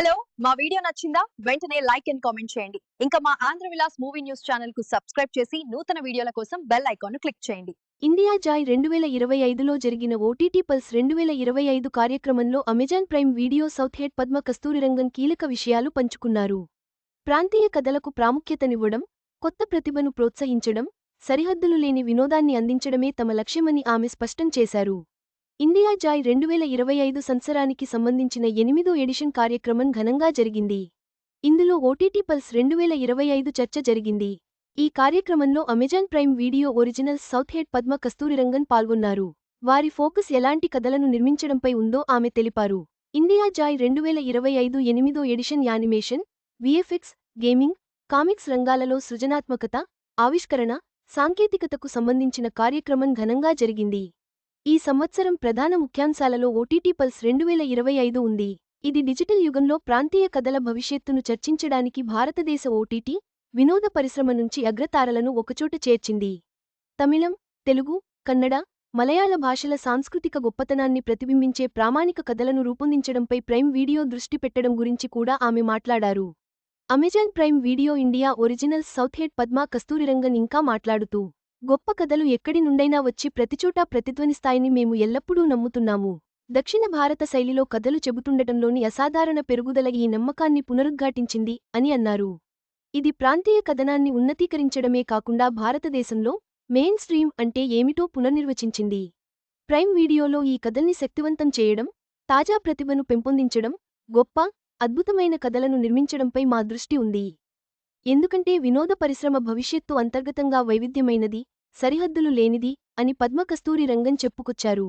Hello మా video నచ్చిందా? వెంటనే లైక్ అండ్ కామెంట్ చేయండి. ఇంకా మా ఆంధ్ర విలాస్ మూవీ న్యూస్ ఛానల్కు సబ్స్క్రైబ్ చేసి నూతన వీడియోల కోసం బెల్ ఐకాన్ క్లిక్ చేయండి. ఇండియా జాయ్ రెండు వేల ఇరవై ఐదులో జరిగిన ఓటీటీ పల్స్ రెండు వేల ఇరవై ఐదు కార్యక్రమంలో Amazon prime video south head Padma Kasturirangan కీలక విషయాలు పంచుకున్నారు. ప్రాంతీయ కథలకు ప్రాముఖ్యతనివ్వడం కొత్త ప్రతిభను ప్రోత్సహించడం సరిహద్దులు లేని వినోదాన్ని అందించడమే తమ లక్ష్యమని ఆమె స్పష్టం చేశారు. ఇండియా జాయ్ రెండు వేల ఇరవై ఐదు సంవత్సరానికి సంబంధించిన ఎనిమిదో ఎడిషన్ కార్యక్రమం ఘనంగా జరిగింది. ఇందులో ఓటీటీ పల్స్ రెండు వేల ఇరవై ఐదు చర్చ జరిగింది. ఈ కార్యక్రమంలో Amazon prime video originals south head Padma Kasturirangan పాల్గొన్నారు. వారి ఫోకస్ ఎలాంటి కథలను నిర్మించడంపై ఉందో ఆమె తెలిపారు. ఇండియా జాయ్ రెండు వేల ఇరవై ఐదు ఎనిమిదో edition animation VFX gaming comics రంగాలలో సృజనాత్మకత ఆవిష్కరణ సాంకేతికతకు సంబంధించిన కార్యక్రమం ఘనంగా జరిగింది. ఈ సంవత్సరం ప్రధాన ముఖ్యాంశాలలో ఓటీటీ పల్స్ రెండు వేల ఇరవై ఐదు ఉంది. ఇది డిజిటల్ యుగంలో ప్రాంతీయ కథల భవిష్యత్తును చర్చించడానికి భారతదేశ ఓటీటీ వినోద పరిశ్రమ నుంచి అగ్రతారలను ఒకచోట చేర్చింది. తమిళం తెలుగు కన్నడ మలయాళ భాషల సాంస్కృతిక గొప్పతనాన్ని ప్రతిబింబించే ప్రామాణిక కథలను రూపొందించడంపై ప్రైమ్ వీడియో దృష్టి పెట్టడం గురించి కూడా ఆమె మాట్లాడారు. Amazon prime video India original south head Padma Kasturirangan ఇంకా మాట్లాడుతూ గొప్ప కథలు ఎక్కడి నుండైనా వచ్చి ప్రతిచోటా ప్రతిధ్వనిస్తాయని మేము ఎల్లప్పుడూ నమ్ముతున్నాము. దక్షిణ భారత శైలిలో కథలు చెబుతుండటంలోని అసాధారణ పెరుగుదల ఈ నమ్మకాన్ని పునరుద్ఘాటించింది అని అన్నారు. ఇది ప్రాంతీయ కథనాన్ని ఉన్నతీకరించడమే కాకుండా భారతదేశంలో మెయిన్ స్ట్రీమ్ అంటే ఏమిటో పునర్నిర్వచించింది. ప్రైమ్ వీడియోలో ఈ కథల్ని శక్తివంతం చేయడం తాజా ప్రతిభను పెంపొందించడం గొప్ప అద్భుతమైన కథలను నిర్మించడంపై మా దృష్టి ఉంది. ఎందుకంటే వినోద పరిశ్రమ భవిష్యత్తు అంతర్గతంగా వైవిధ్యమైనది సరిహద్దులు లేనిది అని పద్మ కస్తూరి చెప్పుకొచ్చారు.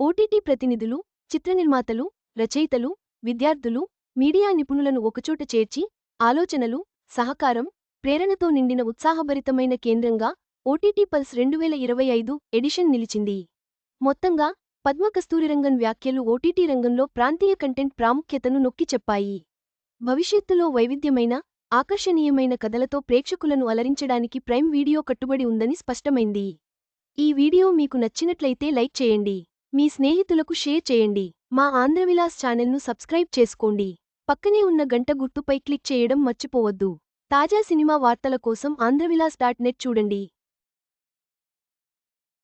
ఓటీటీ ప్రతినిధులు చిత్రనిర్మాతలు రచయితలు విద్యార్థులు మీడియా నిపుణులను ఒకచోట చేర్చి ఆలోచనలు సహకారం ప్రేరణతో నిండిన ఉత్సాహభరితమైన కేంద్రంగా ఓటీటీ పల్స్ రెండు వేల ఇరవై ఐదు ఎడిషన్ నిలిచింది. మొత్తంగా పద్మ కస్తూరిరంగన్ వ్యాఖ్యలు ఓటీటీ రంగంలో ప్రాంతీయ కంటెంట్ ప్రాముఖ్యతను నొక్కి చెప్పాయి భవిష్యత్తులో వైవిధ్యమైన ఆకర్షణీయమైన కథలతో ప్రేక్షకులను అలరించడానికి ప్రైమ్ వీడియో కట్టుబడి ఉందని స్పష్టమైంది. ఈ వీడియో మీకు నచ్చినట్లయితే లైక్ చేయండి. మీ స్నేహితులకు షేర్ చేయండి. మా ఆంధ్రవిలాస్ ఛానల్ను సబ్స్క్రైబ్ చేసుకోండి. పక్కనే ఉన్న గంట గుర్తుపై క్లిక్ చేయడం మర్చిపోవద్దు. తాజా సినిమా వార్తల కోసం ఆంధ్రవిలాస్ డాట్ నెట్ చూడండి.